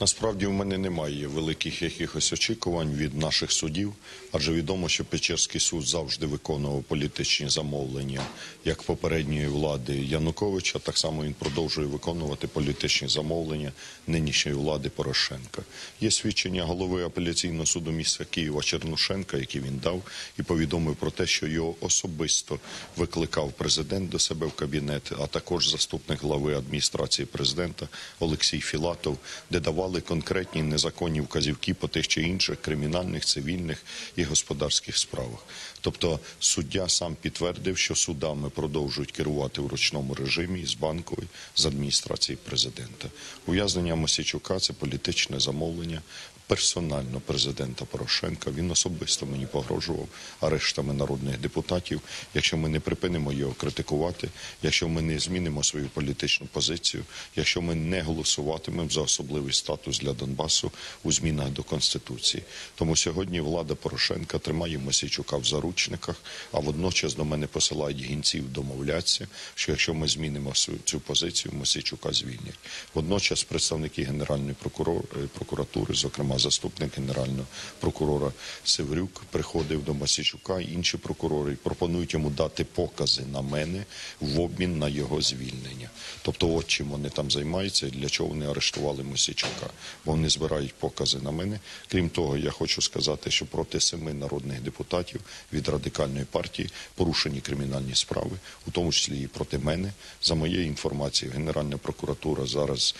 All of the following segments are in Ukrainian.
Насправді в мене немає великих якихось очікувань від наших судів, адже відомо, що Печерський суд завжди виконував політичні замовлення як попередньої влади Януковича, так само він продовжує виконувати політичні замовлення нинішньої влади Порошенка. Є свідчення голови апеляційного суду міста Києва Чернушенка, який він дав, і повідомив про те, що його особисто викликав президент до себе в кабінет, а також заступник глави адміністрації президента Олексій Філатов, де давали конкретні незаконні вказівки по тих чи інших кримінальних, цивільних і господарських справах. Тобто суддя сам підтвердив, що судами продовжують керувати в ручному режимі з банкової з адміністрації президента. Ув'язнення Мосійчука це політичне замовлення персонально президента Порошенка. Він особисто мені погрожував арештами народних депутатів. Якщо ми не припинимо його критикувати, якщо ми не змінимо свою політичну позицію, якщо ми не голосуватимемо за особливий статус для Донбасу у змінах до конституції. Тому сьогодні влада Порошенка тримає Мосійчука в заручниках, а водночас до мене посилають гінців домовляться, що якщо ми змінимо цю позицію, Мосійчука звільнять. Водночас представники Генеральної е, прокуратури, зокрема заступник генерального прокурора Севрюк, приходив до Мосійчука, і інші прокурори пропонують йому дати покази на мене в обмін на його звільнення. Тобто, от чим вони там займаються і для чого вони арештували Мосійчука. Бо вони збирають покази на мене. Крім того, я хочу сказати, що проти семи народних депутатів від радикальної партії порушені кримінальні справи, у тому числі і проти мене. За моєю інформацією, Генеральна прокуратура зараз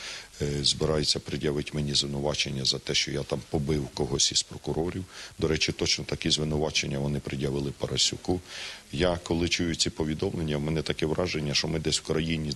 збирається пред'явити мені звинувачення за те, що я там побив когось із прокурорів. До речі, точно такі звинувачення вони пред'явили Парасюку. Я коли чую ці повідомлення, в мене таке враження, що ми десь в країні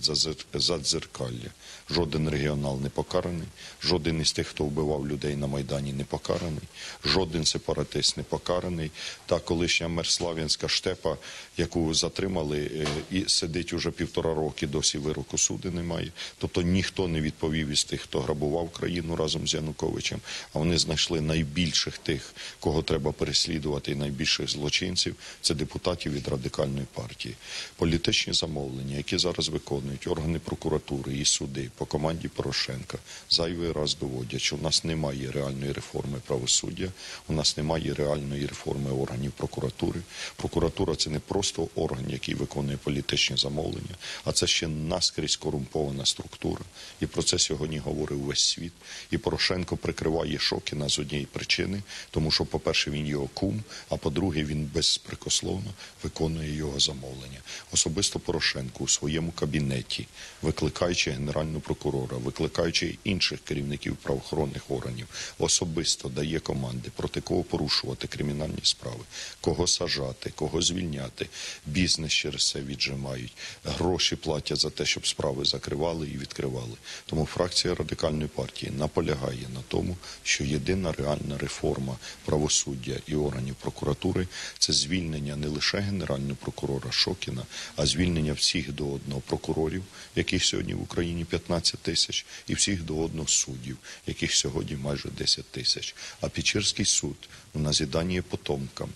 задзеркалля. Жоден регіонал не покараний, жоден із тих, хто вбивав людей на Майдані, не покараний, жоден сепаратист не покараний. Та колишня Мерслав'янська штепа, яку затримали, е, і сидить уже півтора роки, досі вироку суду немає. Тобто ніхто не відповів із тих, хто грабував країну разом з Януковичем. А вони знайшли найбільших тих, кого треба переслідувати, і найбільших злочинців це депутатів від радикальної партії. Політичні замовлення, які зараз виконують органи прокуратури і суди по команді Порошенка, зайвий раз доводять, що в нас немає реальної реформи правосуддя, у нас немає реальної реформи органів прокуратури. Прокуратура це не просто орган, який виконує політичні замовлення, а це ще наскрізь корумпована структура. І про це сьогодні говорив весь світ. І Порошенко прикриває Шокіна з однієї причини, тому що, по-перше, він його кум, а по-друге, він безпрекословно виконує його замовлення. Особисто Порошенко у своєму кабінеті, викликаючи генерального прокурора, викликаючи інших керівників правоохоронних органів, особисто дає команди, проти кого порушувати кримінальні справи, кого сажати, кого звільняти. Бізнес через це віджимають, гроші платять за те, щоб справи закривали і відкривали. Тому фракція радикальної партії наполягає на тому, що єдина реальна реформа правосуддя і органів прокуратури це звільнення не лише генерального прокурора Шокіна, а звільнення всіх до одного прокурорів, яких сьогодні в Україні 15 тисяч, і всіх до одного суддів, яких сьогодні майже 10 тисяч. А Печерський суд у назідання потомкам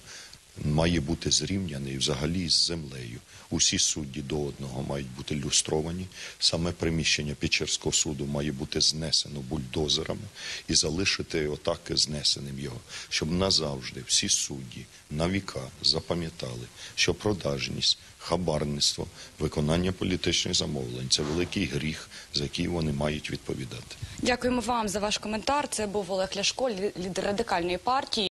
має бути зрівняний взагалі з землею. Усі судді до одного мають бути люстровані. Саме приміщення Печерського суду має бути знесено бульдозерами і залишити отак знесеним його, щоб назавжди всі судді на віка запам'ятали, що продажність, хабарництво, виконання політичних замовлень це великий гріх, за який вони мають відповідати. Дякуємо вам за ваш коментар. Це був Олег Ляшко, лі- лідер радикальної партії.